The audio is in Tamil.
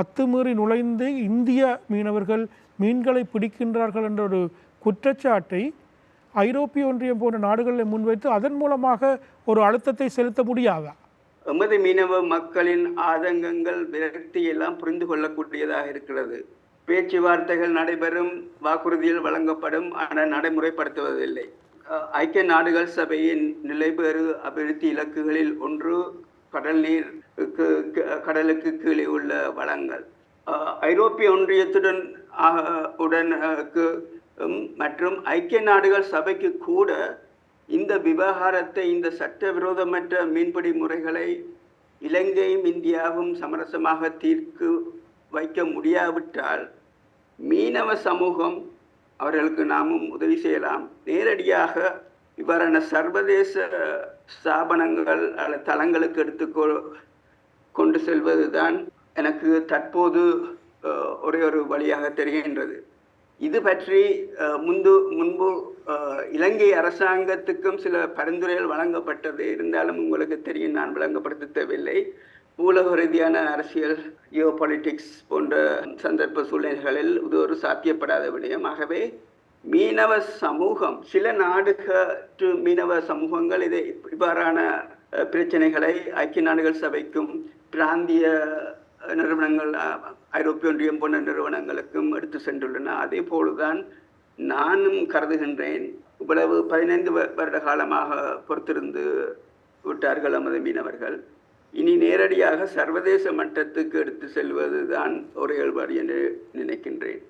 அத்துமீறி நுழைந்து இந்திய மீனவர்கள் மீன்களை பிடிக்கின்றார்கள் என்ற ஒரு குற்றச்சாட்டை ஐரோப்பிய ஒன்றியம் போன்ற நாடுகளை முன்வைத்து அதன் மூலமாக ஒரு அழுத்தத்தை செலுத்த முடியாதா? எமது மீனவ மக்களின் ஆதங்கங்கள் விரக்தியெல்லாம் புரிந்து கொள்ளக்கூடியதாக இருக்கிறது. பேச்சுவார்த்தைகள் நடைபெறும் வாக்குறுதியில் வழங்கப்படும் ஆனால் நடைமுறைப்படுத்துவதில்லை. ஐக்கிய நாடுகள் சபையின் நிலைபெறு அபிவிருத்தி இலக்குகளில் ஒன்று கடல் நீர் கடலுக்கு கீழே உள்ள வளங்கள். ஐரோப்பிய ஒன்றியத்துடன் ஆக- உடன் மற்றும் ஐக்கிய நாடுகள் சபைக்கு கூட இந்த விவகாரத்தை இந்த சட்டவிரோதமற்ற மீன்பிடி முறைகளை இலங்கையும் இந்தியாவும் சமரசமாக தீர்க்கு வைக்க முடியாவிட்டால் மீனவ சமூகம் அவர்களுக்கு நாமும் உதவி செய்யலாம். நேரடியாக இவ்வாறான சர்வதேச ஸ்தாபனங்கள் அல்ல தளங்களுக்கு எடுத்துக்கொ கொண்டு செல்வதுதான் எனக்கு தற்போது ஒரே ஒரு வழியாக தெரிகின்றது. இது பற்றி முன்பு முன்பு இலங்கை அரசாங்கத்துக்கும் சில பரிந்துரைகள் வழங்கப்பட்டது. இருந்தாலும் உங்களுக்கு தெரியும் நான் விளங்கப்படுத்த தேவையில்லை. ஊலக ரீதியான அரசியல் ஜியோ பாலிட்டிக்ஸ் போன்ற சந்தர்ப்ப சூழ்நிலைகளில் இது ஒரு சாத்தியப்படாத விடயம் ஆகவே மீனவ சமூகம் சில நாடுகற்று மீனவ சமூகங்கள் இதை இவ்வாறான பிரச்சனைகளை ஐக்கிய நாடுகள் சபைக்கும் பிராந்திய நிறுவனங்கள் ஐரோப்பிய ஒன்றியம் போன்ற நிறுவனங்களுக்கும் எடுத்து சென்றுள்ளன. அதே போலதான் நானும் கருதுகின்றேன். இவ்வளவு பதினைந்து வருட காலமாக பொறுத்திருந்து விட்டார்கள் நமது மீனவர்கள். இனி நேரடியாக சர்வதேச மட்டத்துக்கு எடுத்து செல்வதுதான் ஒரு இயல்பாடு என்று நினைக்கின்றேன்.